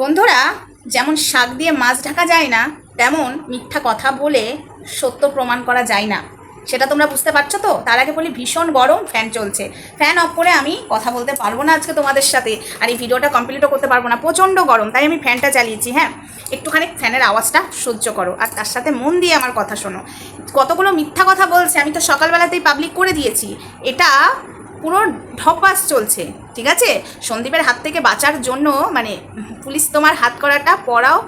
বন্ধুরা, যেমন শাক দিয়ে মাছ ঢাকা যায় না, তেমন মিথ্যা কথা বলে সত্য প্রমাণ করা যায় না। সেটা তোমরা বুঝতে পারছ তো? তার আগে বলি, ভীষণ গরম ফ্যান চলছে। ফ্যান অফ করে আমি কথা বলতে পারব না আজকে তোমাদের সাথে। আর এই ভিডিওটা কমপ্লিটও করতে পারব না। প্রচণ্ড গরম, তাই আমি ফ্যানটা চালিয়েছি হ্যাঁ? একটুখানি ফ্যানের আওয়াজটা সহ্য করো। আর তার সাথে মন দিয়ে আমার কথা শোনো। কতগুলো মিথ্যা কথা বলছে, আমি তো সকালবেলাতেই পাবলিক করে দিয়েছি। এটা পুরো ঢপাস চলছে, ঠিক আছে? সন্দীপের হাত থেকে বাঁচার জন্য মানে পুলিশ তোমার হাত করাটা পড়াও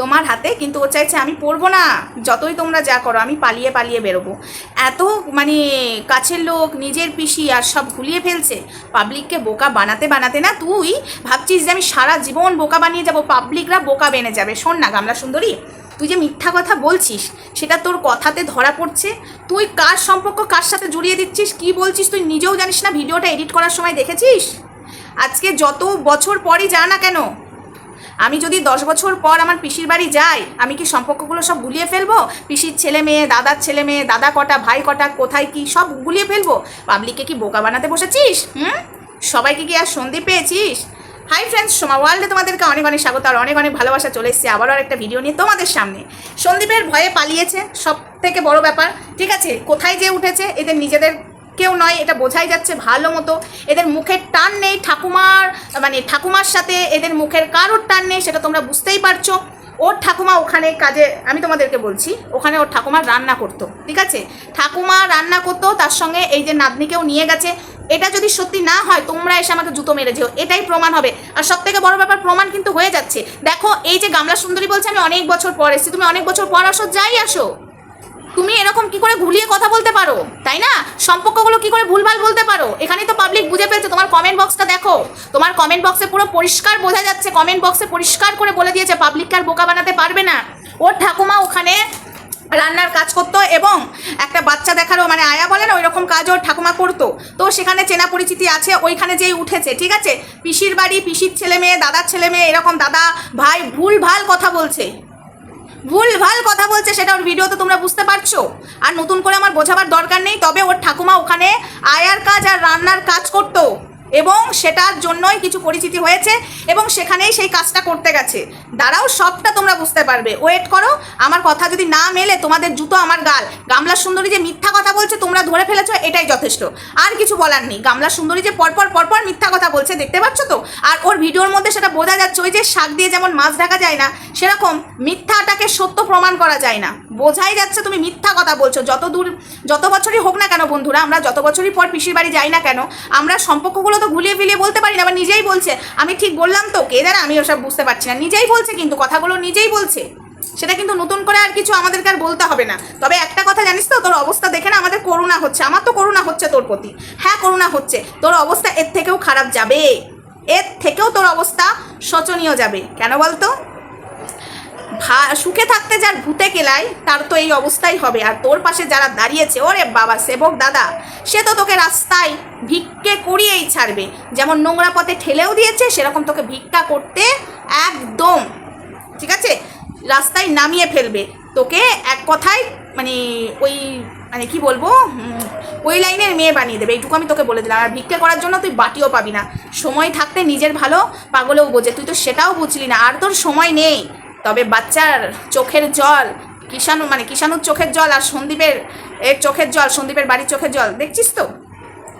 তোমার হাতে, কিন্তু ও চাইছে আমি পড়ব না। যতই তোমরা যা করো, আমি পালিয়ে পালিয়ে বেরোবো। এত মানে কাছের লোক, নিজের পিসি, আর সব ভুলিয়ে ফেলছে। পাবলিককে বোকা বানাতে বানাতে না, তুই ভাবছিস যে আমি সারা জীবন বোকা বানিয়ে যাব? পাবলিকরা বোকা বেনে যাবে। শোন না, গামলা সুন্দরী। তুই যে মিথ্যা কথা বলছিস, সেটা তোর কথাতে ধরা পড়ছে? তুই কার সম্পর্ক কার সাথে জড়িয়ে দিচ্ছিস? কি বলছিস তুই নিজেও জানিস না, ভিডিওটা এডিট করার সময় দেখেছিস? আজকে যত বছর পরই যা না কেন, আমি যদি দশ বছর পর আমার পিসির বাড়ি যাই, আমি কি সম্পর্কগুলো সব গুলিয়ে ফেলব? পিসির ছেলে মেয়ে, দাদার ছেলে মেয়ে, দাদা কটা, ভাই কটা, কোথায় কি সব গুলিয়ে ফেলব? পাবলিককে কি বোকা বানাতে বসেছিস? হুম? সবাইকে কি আর সন্ধি পেয়েছিস? হাই ফ্রেন্ডস সোমা ওয়ার্ল্ডে তোমাদেরকে অনেক অনেক স্বাগত আর অনেক অনেক ভালোবাসা চলে এসেছি। আবারও একটা ভিডিও নিয়ে তোমাদের সামনে। সন্দীপের ভয়ে পালিয়েছে সব থেকে বড় ব্যাপার। ঠিক আছে, কোথায় যে উঠেছে, এদের নিজেদের কেউ নয়, এটা বোঝাই যাচ্ছে ভালো মতো। এদের মুখের টান নেই, ঠাকুমার মানে ঠাকুমার সাথে এদের মুখের কারোর টান নেই, সেটা তোমরা বুঝতেই পারছ। ওর ঠাকুমা ওখানে কাজে, আমি তোমাদেরকে বলছি, ওখানে ওর ঠাকুমা রান্না করতো। ঠিক আছে, ঠাকুমা রান্না করতো, তার সঙ্গে এই যে নাতনিকেও নিয়ে গেছে। এটা যদি সত্যি না হয়, তোমরা এসে আমাকে জুতো মেরে যেও এটাই প্রমাণ হবে। আর সব থেকে বড় ব্যাপার, প্রমাণ কিন্তু হয়ে যাচ্ছে। দেখো, এই যে গামলা সুন্দরী বলছে, আমি অনেক বছর পর এসেছি। তুমি অনেক বছর পর আসো, যাই আসো। তুমি এরকম কি করে ঘুরিয়ে কথা বলতে পারো? তাই না? সম্পর্কগুলো কি করে ভুলভাল বলতে পারো? এখানেই তো পাবলিক বুঝে ফেলছে, তোমার কমেন্ট বক্সটা দেখো। তোমার কমেন্ট বক্সে পুরো পরিষ্কার বোঝা যাচ্ছে। কমেন্ট বক্সে পরিষ্কার করে বলে দিয়েছে পাবলিককে আর বোকা বানাতে পারবে না। ওর ঠাকুমা ওখানে রান্নার কাজ করতো এবং একটা বাচ্চা দেখারও মানে আয়া বলে না ওই রকম কাজ ওর ঠাকুমা করতো। তো সেখানে চেনা পরিচিতি আছে, ওইখানে যেই উঠেছে, ঠিক আছে? পিসির বাড়ি, পিসির ছেলে মেয়ে, দাদার ছেলে মেয়ে, এরকম দাদা, ভাই, ভুল ভালো কথা বলছে। ভুল ভালো কথা বলছে, সেটা ওর ভিডিওতে তোমরা বুঝতে পারছ? আর নতুন করে আমার বোঝাবার দরকার নেই, তবে ওর ঠাকুমা ওখানে আয়ার কাজ আর রান্নার কাজ করতো। এবং সেটার জন্যই কিছু পরিচিতি হয়েছে এবং সেখানেই সেই কাজটা করতে গেছে। দাঁড়াও, সবটা তোমরা বুঝতে পারবে। ওয়েট করো, আমার কথা যদি না মেলে, তোমাদের জুতো আমার গাল। গামলা সুন্দরী যে মিথ্যা কথা বলছে, তোমরা ধরে ফেলেছো, এটাই যথেষ্ট। আর কিছু বলার নেই। গামলা সুন্দরী যে পরপর পরপর মিথ্যা কথা বলছে, দেখতে পাচ্ছ তো? আর ওর ভিডিওর মধ্যে সেটা বোঝা যাচ্ছে, ওই যে শাক দিয়ে যেমন মাছ ঢাকা যায় না, সেরকম মিথ্যাটাকে সত্য প্রমাণ করা যায় না। বোঝাই যাচ্ছে তুমি মিথ্যা কথা বলছো। যত দূর, যত বছরই হোক না কেন বন্ধুরা, আমরা যত বছরই পর পিসির বাড়ি যাই না কেন, আমরা সম্পর্কগুলো তো ঘুলিয়ে ফিলিয়ে বলতে পারি না, আবার নিজেই বলছে, আমি ঠিক বললাম তো, কে জানে আমি ওসব বুঝতে পারছি না। নিজেই বলছে কিন্তু, কথাগুলো নিজেই বলছে। সেটা কিন্তু নতুন করে আর কিছু আমাদেরকে আর বলতে হবে না। তবে একটা কথা জানিস তো, তোর অবস্থা দেখে না আমাদের করুণা হচ্ছে, আমার তো করুণা হচ্ছে তোর প্রতি। হ্যাঁ করুণা হচ্ছে, তোর অবস্থা এর থেকেও খারাপ যাবে। এর থেকেও তোর অবস্থা শোচনীয় যাবে। কেন বলতো? সুখে থাকতে যার ভূতে কেলায়, তার তো এই অবস্থাই হবে। আর তোর পাশে যারা দাঁড়িয়েছে, ওরে বাবা, সেবক দাদা, সে তো তোকে রাস্তায় ভিক্ষে করিয়েই ছাড়বে। যেমন নোংরা পথে ঠেলেও দিয়েছে, সেরকম তোকে ভিক্ষা করতে একদম, ঠিক আছে? রাস্তায় নামিয়ে ফেলবে। তোকে এক কথায় মানে ওই মানে কি বলব ওই লাইনের মেয়ে বানিয়ে দেবে। এইটুকু আমি তোকে বলে দিলাম। আর ভিক্ষে করার জন্য তুই বাটিও পাবি না। সময় থাকতে নিজের ভালো, পাগলেও বোঝে। তুই তো সেটাও বুঝলি না। আর তোর সময় নেই। তবে বাচ্চার চোখের জল, কিষাণু মানে কিষাণুর চোখের জল আর সন্দীপের, এর চোখের জল, সন্দীপের বাড়ির চোখের জল, দেখছিস তো?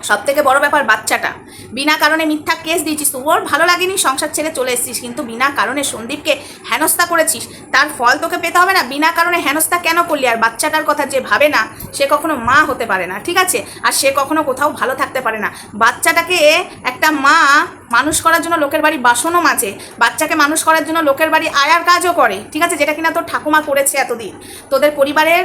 সব থেকে বড় ব্যাপার বাচ্চাটা। বিনা কারণে মিথ্যা কেস দিয়েছিস তো ওর ভালো লাগেনি, সংসার ছেড়ে চলে এসেছিস, কিন্তু বিনা কারণে সন্দীপকে হেনস্থা করেছিস। তার ফল তোকে পেতে হবে না, বিনা কারণে হেনস্থা কেন করলি? আর বাচ্চাটার কথা যে ভাবে না, সে কখনো মা হতে পারে না, ঠিক আছে? আর সে কখনো কোথাও ভালো থাকতে পারে না। বাচ্চাটাকে একটা মা মানুষ করার জন্য লোকের বাড়ি বাসনও মাজে, বাচ্চাকে মানুষ করার জন্য লোকের বাড়ি আয়ার কাজও করে, ঠিক আছে? যেটা কিনা তোর ঠাকুমা করেছে এতদিন। তোদের পরিবারের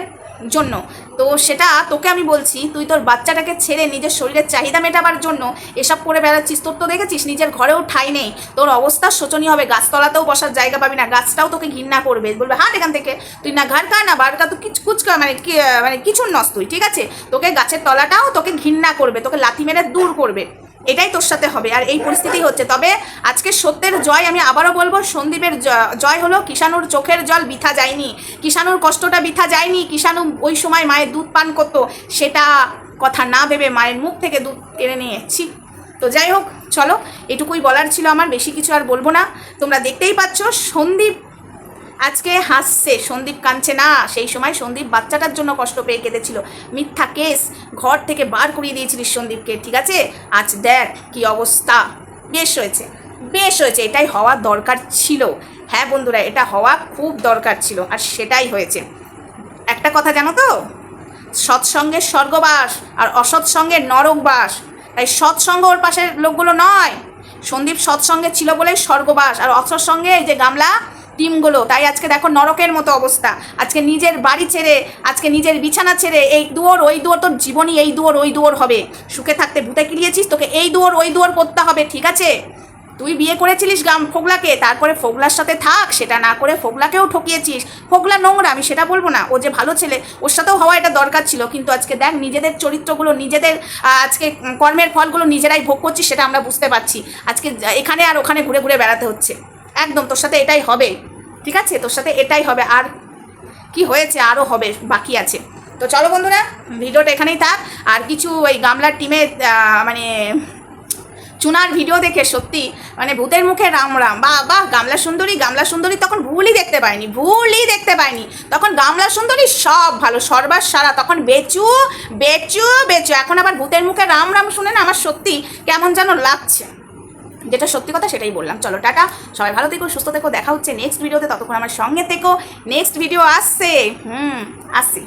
জন্য। তো সেটা তোকে আমি বলছি, তুই তোর বাচ্চাটাকে ছেড়ে নিজের শরীরের চাহিদা মেটাবার জন্য এসব করে বেড়াচ্ছিস। তোর তো দেখেছিস, নিজের ঘরেও ঠাই নেই। তোর অবস্থা শোচনীয় হবে, গাছতলাতেও বসার জায়গা পাবি না, গাছটাও তোকে ঘৃণা করবে। বলবে, হাট এখান থেকে। তুই না ঘর কা না বারকা তো কিছু কুচকা মানে মানে কিছুর নস তুই, ঠিক আছে? তোকে গাছের তলাটাও তোকে ঘৃণা করবে, তোকে লাথি মেরে দূর করবে। এটাই তোর সাথে হবে। আর এই পরিস্থিতি হচ্ছে। তবে আজকে সত্যের জয় আমি আবারও বলব, সন্দীপের জয় হলো কিষাণুর চোখের জল বৃথা যায়নি। কিষাণুর কষ্টটা বৃথা যায়নি। কিষাণু ওই সময় মায়ের দুধ পান করতো। সেটা কথা না ভেবে মায়ের মুখ থেকে দুধ কেড়ে নিয়েছি তো যাই হোক, চলো, এটুকুই বলার ছিল আমার। বেশি কিছু আর বলব না। তোমরা দেখতেই পাচ্ছ, সন্দীপ আজকে হাসছে, সন্দীপ কাঁদছে না। সেই সময় সন্দীপ বাচ্চাটার জন্য কষ্ট পেয়ে কেঁদেছিল। মিথ্যা কেস ঘর থেকে বার করিয়ে দিয়েছিলিস সন্দীপকে, ঠিক আছে? আজ দেখ কি অবস্থা। বেশ হয়েছে বেশ হয়েছে। এটাই হওয়া দরকার ছিল। হ্যাঁ বন্ধুরা, এটা হওয়া খুব দরকার ছিল আর সেটাই হয়েছে। একটা কথা জানো তো? সৎসঙ্গের স্বর্গবাস আর অসৎসঙ্গের নরকবাস তাই সৎসঙ্গ ওর পাশের লোকগুলো নয়। সন্দীপ সৎসঙ্গে ছিল বলে স্বর্গবাস আর অসৎসঙ্গে এই যে গামলা টিমগুলো তাই আজকে দেখো নরকের মতো অবস্থা। আজকে নিজের বাড়ি ছেড়ে, আজকে নিজের বিছানা ছেড়ে এই দুয়ার ওই দুয়ার তোর জীবনই এই দুয়ার ওই দুয়ার হবে। সুখে থাকতে ভূতে কিরিয়েছিস তোকে এই দুয়ার ওই দুয়ার করতে হবে, ঠিক আছে? তুই বিয়ে করেছিলিস গাম ফোগলাকে, তারপরে ফোগলার সাথে থাক, সেটা না করে ফোগলাকেও ঠকিয়েছিস। ফোগলা নোংরা, আমি সেটা বলব না। ও যে ভালো ছেলে, ওর সাথেও হওয়া এটা দরকার ছিল, কিন্তু আজকে দেখ নিজেদের চরিত্রগুলো, নিজেদের আজকে কর্মের ফলগুলো নিজেরাই ভোগ করছিস, সেটা আমরা বুঝতে পারছি। আজকে এখানে আর ওখানে ঘুরে ঘুরে বেড়াতে হচ্ছে। একদম, তোর সাথে এটাই হবে। ঠিক আছে? তোর সাথে এটাই হবে। আর কি হয়েছে? আরও হবে, বাকি আছে। তো চলো বন্ধুরা, ভিডিওটা এখানেই থাক। আর কিছু ওই গামলার টিমে মানে চুনার ভিডিও দেখে সত্যি মানে ভূতের মুখে রাম রাম। বা বাহ গামলা সুন্দরী গামলা সুন্দরী তখন ভুলই দেখতে পাইনি ভুলই দেখতে পাইনি তখন গামলা সুন্দরী সব ভালো, সর্বাস সারা, তখন বেচু বেচু বেচু। এখন আবার ভূতের মুখে রাম রাম শুনে না আমার সত্যি কেমন যেন লাগছে। যেটা সত্যি কথা সেটাই বললাম। চলো, টাটা। সবাই ভালো থেকো, সুস্থ থেকো। দেখা হচ্ছে নেক্সট ভিডিওতে ততক্ষণ আমার সঙ্গে থেকো। নেক্সট ভিডিও আসছে। হুম, আসছি।